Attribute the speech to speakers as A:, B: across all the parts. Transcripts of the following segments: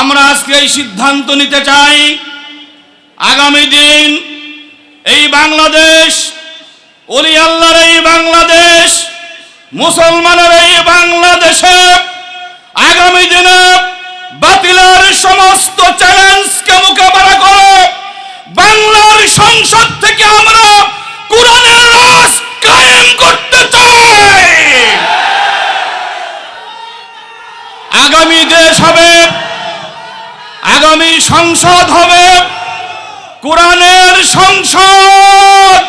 A: আমরা আজকে এই সিদ্ধান্ত নিতে চাই, আগামী দিন এই বাংলাদেশ অলি আল্লাহর এই বাংলাদেশ, মুসলমানের এই বাংলাদেশে আগামী দিনে বাতিলের সমস্ত চ্যালেঞ্জকে মোকাবেলা করে বাংলার সংসদ থেকে আমরা কোরআনের রাজ কায়েম করতে চাই। আগামী দেশ হবে আগামী সংসদ হবে। কোরআনের সংসদ।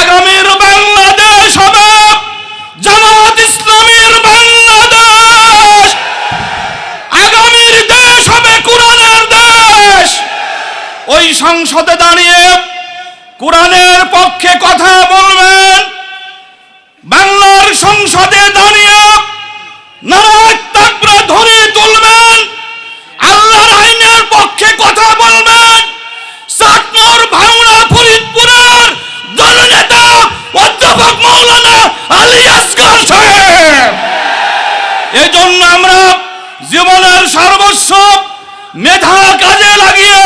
A: আগামীর বাংলাদেশ হবে। জামাত ইসলামীর বাংলাদেশ। আগামীর দেশ হবে কোরআনের দেশ। ওই সংসদে দাঁড়িয়ে কোরআনের পক্ষে কথা বলবেন। বাংলার সংসদে দাঁড়িয়ে আলী সাহেব। এই জন্য আমরা জীবনের সর্বস্ব মেধা কাজে লাগিয়ে,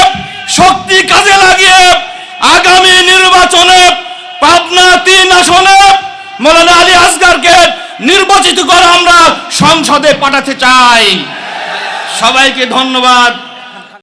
A: শক্তি কাজে লাগিয়ে আগামী নির্বাচনে পাবনা তিন আসনে মৌলানা আলী আসগারকে নির্বাচিত করে আমরা সংসদে পাঠাতে চাই। সবাইকে ধন্যবাদ।